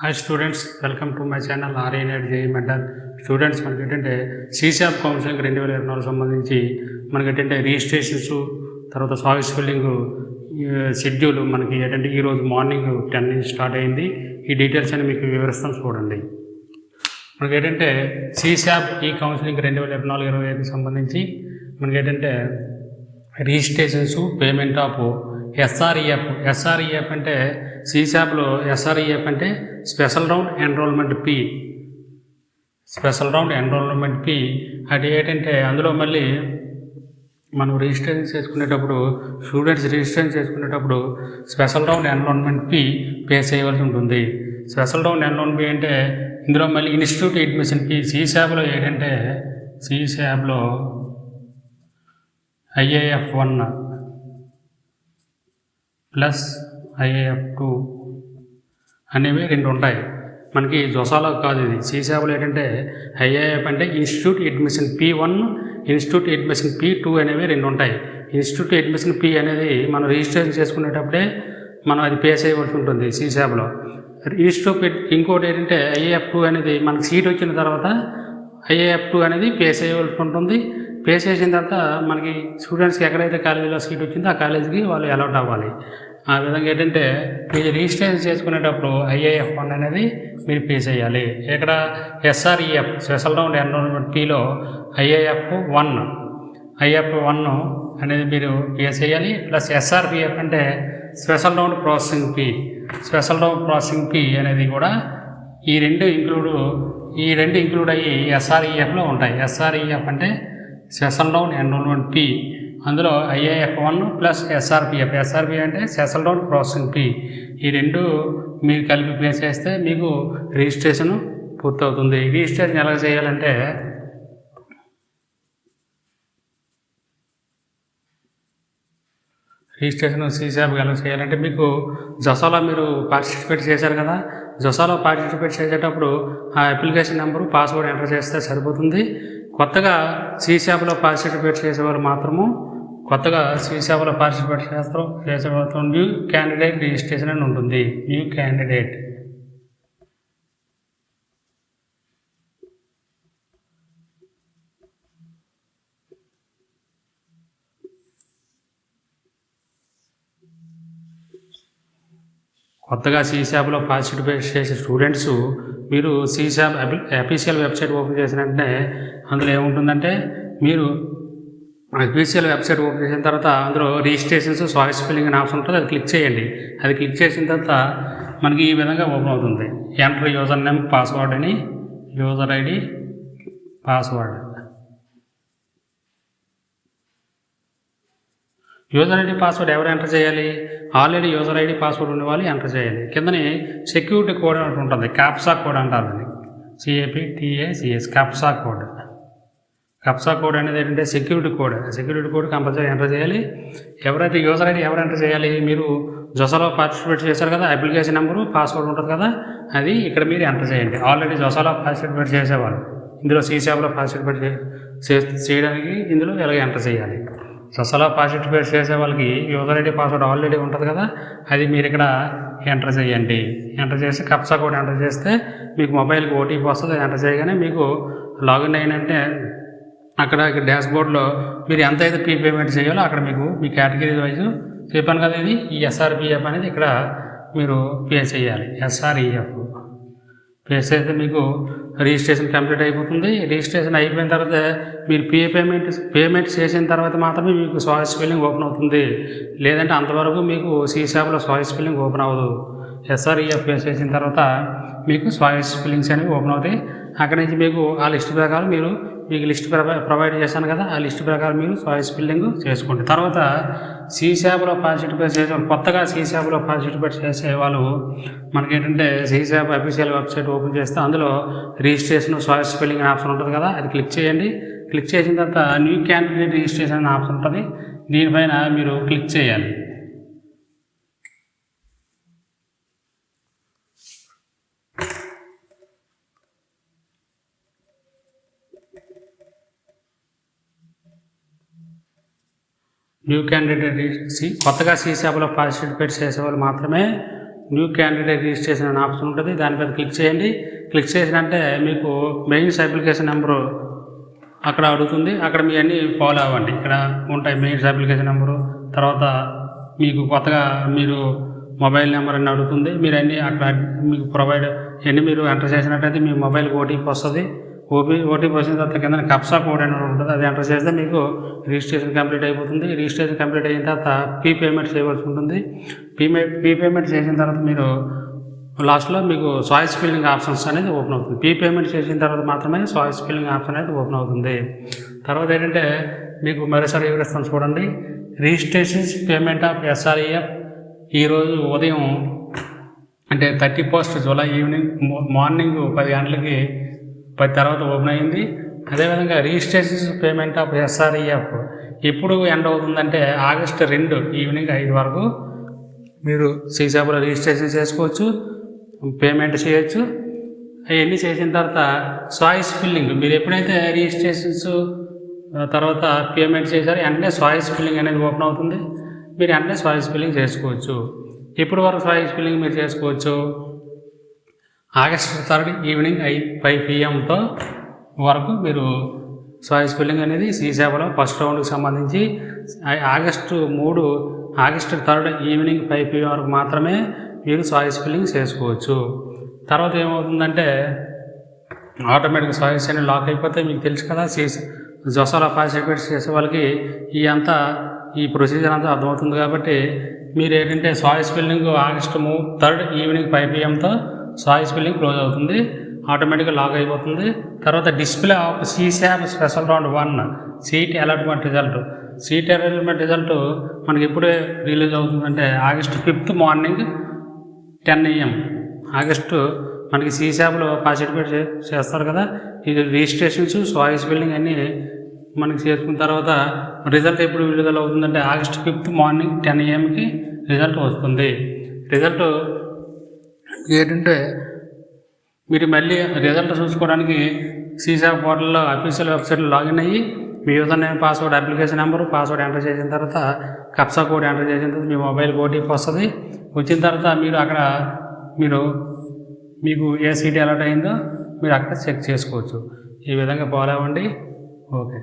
Hi students welcome to my channel ఆర్ఏనెట్ JEE mentor students మనకి ఏంటంటే సీసాప్ counselling రెండు వేల ఇరవై నాలుగు సంబంధించి మనకి ఏంటంటే రిజిస్ట్రేషన్స్ తర్వాత సాయిస్ ఫిల్లింగ్ షెడ్యూల్ మనకి ఏంటంటే ఈరోజు మార్నింగ్ టెన్ నుంచి స్టార్ట్ అయింది. ఈ డీటెయిల్స్ అని మీకు వివరిస్తాను చూడండి. మనకి ఏంటంటే సీసాప్ ఈ కౌన్సిలింగ్ రెండు వేల ఇరవై నాలుగు ఇరవై ఐదుకి సంబంధించి మనకి ఏంటంటే registrations payment of SREF SREF అంటే సీసాబ్లో ఎస్ఆర్ఈఎఫ్ అంటే special round enrolment fee special round enrolment fee అది ఏంటంటే అందులో మళ్ళీ మనం రిజిస్ట్రేషన్ చేసుకునేటప్పుడు స్టూడెంట్స్ రిజిస్ట్రేషన్ చేసుకునేటప్పుడు special round enrolment fee pay చేయవలసి ఉంటుంది. స్పెషల్ రౌండ్ ఎన్రోల్మెంట్ పి అంటే ఇందులో మళ్ళీ ఇన్స్టిట్యూట్ అడ్మిషన్ పి సీసాబ్లో ఏంటంటే సీసాబ్లో IAF one plus IAF two అనేవి రెండు ఉంటాయి. మనకి జొసాలో కాదు ఇది. సీసాబులు ఏంటంటే ఐఏఎఫ్ అంటే institute admission fee one institute admission fee two అనేవి రెండు ఉంటాయి. ఇన్స్టిట్యూట్ అడ్మిషన్ పీ అనేది మనం రిజిస్ట్రేషన్ చేసుకునేటప్పుడే మనం అది పే చేయవలసి ఉంటుంది సీసాబ్లో ఇన్స్టిట్యూట్ ఇంకోటి ఏంటంటే ఐఏఎఫ్ టూ అనేది మనకి సీట్ వచ్చిన తర్వాత ఐఏఎఫ్ టూ అనేది పే చేయవలసి ఉంటుంది. పే చేసిన తర్వాత మనకి స్టూడెంట్స్కి ఎక్కడైతే కాలేజీలో సీట్ వచ్చిందో ఆ కాలేజీకి వాళ్ళు అలౌట్ అవ్వాలి. ఆ విధంగా ఏంటంటే మీరు రిజిస్ట్రేషన్ చేసుకునేటప్పుడు ఐఏఎఫ్ వన్ అనేది మీరు పే చేయాలి. ఇక్కడ ఎస్ఆర్ఈఎఫ్ స్పెషల్ రౌండ్ ఎన్రోల్మెంట్ ఫీలో ఐఏఎఫ్ వన్ ఐఎఫ్ వన్ అనేది మీరు పే చేయాలి. ప్లస్ ఎస్ఆర్పిఎఫ్ అంటే special round processing fee special round processing fee అనేది కూడా ఈ రెండు ఇంక్లూడ్ ఈ రెండు ఇంక్లూడ్ అయ్యి ఎస్ఆర్ఈఎఫ్లో ఉంటాయి. ఎస్ఆర్ఈఎఫ్ అంటే స్పెషల్ డౌన్ ఎన్రోల్మెంట్ పి. అందులో IAF one plus SRPF SRP అంటే స్పెషల్ డౌన్ ప్రాసెసింగ్ పి. ఈ రెండు మీరు కలిపి పే చేస్తే మీకు రిజిస్ట్రేషన్ పూర్తవుతుంది. రిజిస్ట్రేషన్ ఎలా చేయాలంటే రిజిస్ట్రేషన్ సీసాబ్ ఎలా చేయాలంటే మీకు జొసాలో మీరు పార్టిసిపేట్ చేశారు కదా? జొసాలో పార్టిసిపేట్ చేసేటప్పుడు ఆ అప్లికేషన్ నెంబరు పాస్వర్డ్ ఎంటర్ చేస్తే సరిపోతుంది. కొత్తగా సీసాబ్లో పార్టిసిపేట్ చేసేవారు మాత్రము కొత్తగా శ్రీశాపలో పార్టిసిపేట్ చేస్తారు చేసేవాళ్ళు న్యూ క్యాండిడేట్ రిజిస్ట్రేషన్ అని ఉంటుంది. న్యూ క్యాండిడేట్ కొత్తగా సీసాబ్లో పార్టిసిపేట్ చేసే స్టూడెంట్స్ మీరు సీసాబ్ అఫీషియల్ వెబ్సైట్ ఓపెన్ చేసిన వెంటనే అందులో ఏముంటుందంటే మీరు అఫీషియల్ వెబ్సైట్ ఓపెన్ చేసిన తర్వాత అందులో రిజిస్ట్రేషన్స్ సాయిస్ ఫిల్లింగ్ అనే ఆప్షన్ ఉంటుంది అది క్లిక్ చేయండి. అది క్లిక్ చేసిన తర్వాత మనకి ఈ విధంగా ఓపెన్ అవుతుంది. ఎంటర్ యూజర్ నేమ్ పాస్వర్డ్ అని user ID password. User ID password ఎవరు ఎంటర్ చేయాలి? ఆల్రెడీ యూజర్ ఐడి పాస్వర్డ్ ఉన్న వాళ్ళు ఎంటర్ చేయాలి. కిందనే సెక్యూరిటీ కోడ్ అని ఉంటుంది. క్యాప్సా కోడ్ అంటారు దాన్ని. C A P T A C S captcha code. Captcha code అనేది ఏంటంటే security code. Security code compulsory enter చేయాలి. ఎవరైతే యూజర్ ఐడి ఎవరు ఎంటర్ చేయాలి? మీరు జొసాలో పార్టిసిపేట్ చేశారు కదా అప్లికేషన్ నెంబరు పాస్వర్డ్ ఉంటుంది కదా అది ఇక్కడ మీరు ఎంటర్ చేయండి. ఆల్రెడీ జొసాలో పార్టిసిపేట్ చేసేవాళ్ళు. ఇందులో సీసాబ్లో పార్టిసిపేట్ చేయడానికి ఇందులో ఎలాగ ఎంటర్ చేయాలి? సొసలో పార్టిసిపేట్ చేసే వాళ్ళకి యూజర్ ఐడి పాస్వర్డ్ ఆల్రెడీ ఉంటుంది కదా అది మీరు ఇక్కడ ఎంటర్ చేయండి. ఎంటర్ చేసి కప్సా కోడ్ ఎంటర్ చేస్తే మీకు మొబైల్కి ఓటీపీ వస్తుంది ఎంటర్ చేయగానే మీకు లాగిన్ అయినంటే అక్కడ డాష్ బోర్డ్లో మీరు ఎంత అయితే పీ పేమెంట్ చేయాలో అక్కడ మీకు మీ కేటగిరీ వైజ్ చెప్పాను కదా ఇది ఈ ఎస్ఆర్పిఎఫ్ అనేది ఇక్కడ మీరు పే చేయాలి. ఎస్ఆర్ఈఎఫ్. ప్లేస్ చేస్తే మీకు రిజిస్ట్రేషన్ కంప్లీట్ అయిపోతుంది. రిజిస్ట్రేషన్ అయిపోయిన తర్వాత మీరు పే పేమెంట్ పేమెంట్ చేసిన తర్వాత మాత్రమే మీకు సాయిస్ ఫిల్లింగ్ ఓపెన్ అవుతుంది. లేదంటే అంతవరకు మీకు సీసాబ్లో సాయిస్ ఫిల్లింగ్ ఓపెన్ అవ్వదు. ఎస్ఆర్ఈఎఫ్ ప్లేస్ చేసిన తర్వాత మీకు సాయిస్ ఫిల్లింగ్స్ అనేవి ఓపెన్ అవుతాయి. అక్కడి నుంచి మీకు ఆ లిస్ట్ ప్రకారం మీరు మీకు లిస్ట్ ప్రొవైడ్ చేశాను కదా ఆ లిస్ట్ ప్రకారం మీరు సాయిస్ ఫిల్లింగ్ చేసుకోండి తర్వాత సీసాబ్లో పార్టిసిపేట్ చేసే కొత్తగా సీసాబ్లో పార్టిసిపేట్ చేసే వాళ్ళు మనకేంటంటే సీసాబ్ అఫీషియల్ వెబ్సైట్ ఓపెన్ చేస్తే అందులో రిజిస్ట్రేషన్ సాయిస్ ఫిల్లింగ్ ఆప్షన్ ఉంటుంది కదా అది క్లిక్ చేయండి. క్లిక్ చేసిన తర్వాత న్యూ క్యాండిడేట్ రిజిస్ట్రేషన్ ఆప్షన్ ఉంటుంది. దీనిపైన మీరు క్లిక్ చేయాలి. న్యూ క్యాండిడేట్ రిజిస్ట్రీ కొత్తగా సీసాబ్లో పార్టిసిపేట్ చేసేవాళ్ళు మాత్రమే న్యూ క్యాండిడేట్ రిజిస్ట్రేషన్ అనే ఆప్షన్ ఉంటుంది. దానిపై క్లిక్ చేయండి. క్లిక్ చేసినంటే మీకు మెయిన్స్ అప్లికేషన్ నెంబరు అక్కడ అడుగుతుంది. అక్కడ మీ అన్నీ ఫాలో అవ్వండి. ఇక్కడ ఉంటాయి మెయిన్స్ అప్లికేషన్ నెంబరు తర్వాత మీకు కొత్తగా మీరు మొబైల్ నెంబర్ అని అడుగుతుంది. మీరు అన్నీ అక్కడ మీకు ప్రొవైడ్ ఎన్ని మీరు ఎంటర్ చేసినట్టయితే మీ మొబైల్కి ఓటీపీ వస్తుంది. ఓపీ ఓటీపీ వచ్చిన తర్వాత కింద కప్సా కోడ్ అనేది ఉంటుంది. అది ఎంటర్ చేస్తే మీకు రిజిస్ట్రేషన్ కంప్లీట్ అయిపోతుంది. రిజిస్ట్రేషన్ కంప్లీట్ అయిన తర్వాత పీ పేమెంట్ చేయవలసి ఉంటుంది. పీమే పీ పేమెంట్ చేసిన తర్వాత మీరు లాస్ట్లో మీకు సాయిస్ ఫిల్లింగ్ ఆప్షన్స్ అనేది ఓపెన్ అవుతుంది. పీ పేమెంట్ చేసిన తర్వాత మాత్రమే సాయిస్ ఫిల్లింగ్ ఆప్షన్ అనేది ఓపెన్ అవుతుంది. తర్వాత ఏంటంటే మీకు మరోసారి వివరిస్తాను చూడండి. రిజిస్ట్రేషన్ పేమెంట్ ఆఫ్ ఎస్ఆర్ఈఎఫ్ ఈరోజు ఉదయం అంటే thirty first July evening morning పది గంటలకి పది తర్వాత ఓపెన్ అయింది. అదేవిధంగా రిజిస్ట్రేషన్ పేమెంట్ ఆఫ్ ఎస్ఆర్ఈఎఫ్ ఎప్పుడు ఎండ్ అవుతుందంటే ఆగస్టు రెండు ఈవినింగ్ ఐదు వరకు మీరు సీసాపులో రిజిస్ట్రేషన్ చేసుకోవచ్చు పేమెంట్ చేయొచ్చు. అవన్నీ చేసిన తర్వాత సాయిస్ ఫిల్లింగ్ మీరు ఎప్పుడైతే రిజిస్ట్రేషన్స్ తర్వాత పేమెంట్ చేశారో వెంటనే సాయిస్ ఫిల్లింగ్ అనేది ఓపెన్ అవుతుంది. మీరు వెంటనే సాయిస్ ఫిల్లింగ్ చేసుకోవచ్చు. ఎప్పుడు వరకు సాయిస్ ఫిల్లింగ్ మీరు చేసుకోవచ్చు? ఆగస్ట్ థర్డ్ ఈవినింగ్ ఐ ఫైవ్ పిఎంతో వరకు మీరు సాయిస్ ఫిల్లింగ్ అనేది సి ఫస్ట్ రౌండ్కి సంబంధించి ఆగస్టు మూడు August third evening five PM వరకు మాత్రమే మీరు సాయిస్ ఫిల్లింగ్ చేసుకోవచ్చు. తర్వాత ఏమవుతుందంటే ఆటోమేటిక్ సాయిస్ అనేది లాక్ అయిపోతే మీకు తెలుసు కదా సీసీ జొసలా పార్టిసిపేట్ చేసే వాళ్ళకి ఈ అంతా ఈ ప్రొసీజర్ అంతా అర్థమవుతుంది కాబట్టి మీరు ఏంటంటే సాయిస్ ఫిల్లింగ్ ఆగస్టు మూ థర్డ్ ఈవినింగ్ ఫైవ్ పిఎంతో సాయిస్ ఫిల్లింగ్ క్లోజ్ అవుతుంది. ఆటోమేటిక్గా లాక్ అయిపోతుంది. తర్వాత display of CSAB special round one seat allotment result seat allotment result మనకి ఎప్పుడే రిలీజ్ అవుతుందంటే August fifth morning ten AM August మనకి సీసాప్లో పార్టిసిపేట్ చేస్తారు కదా. ఇది రిజిస్ట్రేషన్స్ సాయిస్ బిల్డింగ్ అన్నీ మనకి చేసుకున్న తర్వాత రిజల్ట్ ఎప్పుడు విడుదల అవుతుందంటే ఆగస్ట్ ఫిఫ్త్ మార్నింగ్ టెన్ ఏఎంకి రిజల్ట్ వస్తుంది. రిజల్ట్ ఏంటంటే మీరు మళ్ళీ రిజల్ట్ చూసుకోవడానికి సీసా పోర్టల్లో అఫీషియల్ వెబ్సైట్లో లాగిన్ అయ్యి మీ user name password application number password enter చేసిన తర్వాత కప్సా కోడ్ ఎంటర్ చేసిన తర్వాత మీ మొబైల్ ఓటీపీ వస్తుంది. వచ్చిన తర్వాత మీరు అక్కడ మీరు మీకు ఏ సీట్ అలర్ట్ అయిందో మీరు అక్కడ చెక్ చేసుకోవచ్చు. ఈ విధంగా ఫాలో అవ్వండి. ఓకే